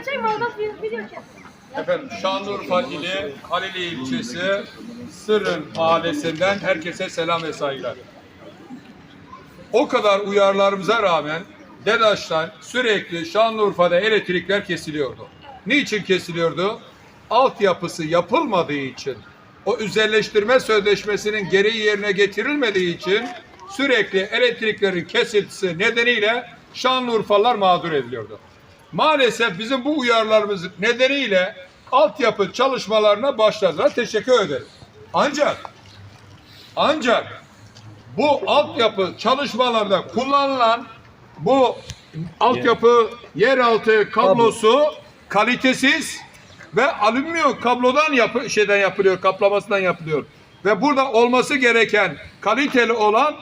açayım çek. Efendim Şanlıurfa ili Halili ilçesi Sırrın mahallesinden herkese selam ve saygılar. O kadar uyarılarımıza rağmen DEDAŞ'tan sürekli Şanlıurfa'da elektrikler kesiliyordu. Niçin kesiliyordu? Altyapısı yapılmadığı için, o özelleştirme sözleşmesinin gereği yerine getirilmediği için sürekli elektriklerin kesintisi nedeniyle Şanlıurfalılar mağdur ediliyordu. Maalesef bizim bu uyarılarımız nedeniyle altyapı çalışmalarına başladılar. Teşekkür ederim. Ancak ancak bu altyapı çalışmalarda kullanılan bu altyapı yeraltı kablosu kalitesiz ve alüminyum kablodan yapı şeyden yapılıyor, kaplamasından yapılıyor. Ve burada olması gereken kaliteli olan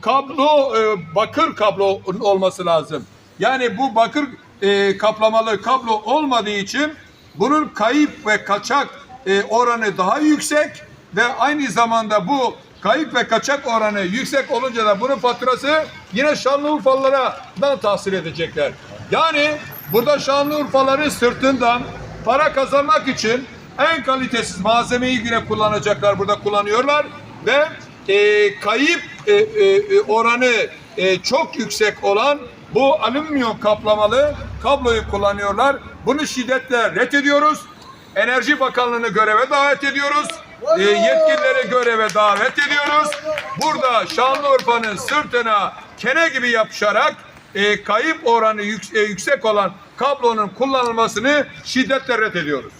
kablo, e, bakır kablo olması lazım. Yani bu bakır e, kaplamalı kablo olmadığı için bunun kayıp ve kaçak e, oranı daha yüksek ve aynı zamanda bu kayıp ve kaçak oranı yüksek olunca da bunun faturası yine Şanlıurfalılara da tahsil edecekler. Yani burada Şanlıurfalıların sırtından para kazanmak için en kalitesiz malzemeyi yine kullanacaklar burada kullanıyorlar ve e, kayıp e, e, oranı e, çok yüksek olan bu alüminyum kaplamalı kabloyu kullanıyorlar. Bunu şiddetle reddediyoruz. Enerji Bakanlığı'nı göreve davet ediyoruz. E, yetkilileri göreve davet ediyoruz. Burada Şanlıurfa'nın sırtına kene gibi yapışarak e, kayıp oranı yük- e, yüksek olan kablonun kullanılmasını şiddetle reddediyoruz.